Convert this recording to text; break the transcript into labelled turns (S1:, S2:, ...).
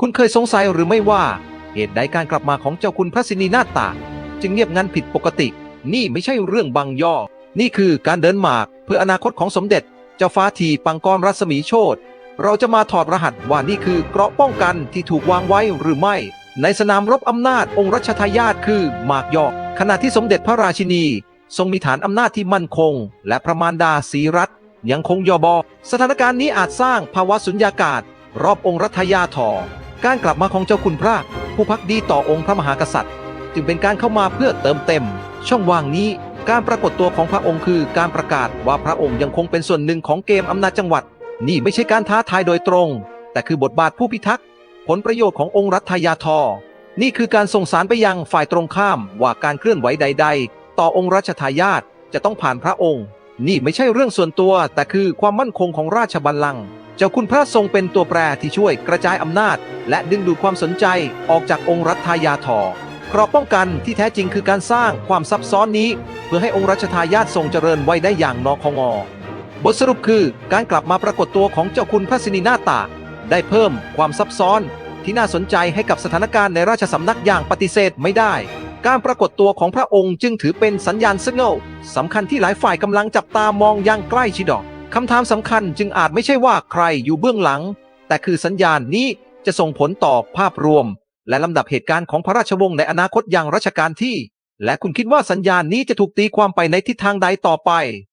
S1: คุณเคยสงสัยหรือไม่ว่า เหตุใดการกลับมาของเจ้าคุณพระสินีนาตา จึงเงียบงันผิดปกติ นี่ไม่ใช่เรื่องบางย่อ นี่คือการเดินหมากเพื่ออนาคตของสมเด็จ เจ้าฟ้าทีปังกรรัศมีโชตเราจะมาถอดรหัสว่านี่คือเกราะป้องกันที่ถูกวางไว้หรือไม่ ในสนามรบอำนาจองค์รัชทายาทคือหมากยอกขณะที่สมเด็จพระราชินี ทรงมีฐานอำนาจที่มั่นคง และพระมารดาศรีรัตยังคงยอบอ สถานการณ์นี้อาจสร้างภาวะสุญญากาศ รอบองค์รัฐยาทอ การกลับมาของเจ้าคุณพระ ผู้พักดีต่อองค์พระมหากษัตริย์ จึงเป็นการเข้ามาเพื่อเติมเต็ม ช่องว่างนี้การปรากฏตัวของพระองค์คือการประกาศว่าพระองค์ยังคงเป็นส่วนหนึ่งของเกมอำนาจจังหวัด นี่ไม่ใช่การท้าทายโดยตรง แต่คือบทบาทผู้พิทักษ์ผลประโยชน์ขององค์รัฐยาทอ นี่คือการส่งสารไปยังฝ่ายตรงข้ามว่าการเคลื่อนไหวใด ๆ ต่อองค์รัชทายาทจะต้องผ่านพระองค์ นี่ไม่ใช่เรื่องส่วนตัว แต่คือความมั่นคงของราชบัลลังก์ เจ้าคุณพระทรงเป็นตัวแปรที่ช่วยกระจายอำนาจ และดึงดูดความสนใจออกจากองค์รัฐยาทอเกราะป้องกันที่แท้จริงคือการสร้างความซับซ้อนนี้ เพื่อให้องค์รัชทายาททรงเจริญไว้ได้อย่างนอคงอบทสรุปคือการกลับมาปรากฏตัวของเจ้าคุณพระสินีนาตา ได้เพิ่มความซับซ้อนที่น่าสนใจให้กับสถานการณ์ในราชสำนักอย่างปฏิเสธไม่ได้ การปรากฏตัวของพระองค์จึงถือเป็นสัญญาณสัญญาณสำคัญที่หลายฝ่ายกำลังจับตามองอย่างใกล้ชิดอก คำถามสำคัญจึงอาจไม่ใช่ว่าใครอยู่เบื้องหลัง แต่คือสัญญาณนี้จะส่งผลต่อภาพรวม และลำดับเหตุการณ์ของพระราชวงศ์ในอนาคตอย่างรัชกาลที่ และคุณคิดว่าสัญญาณนี้จะถูกตีความไปในทิศทางใดต่อไป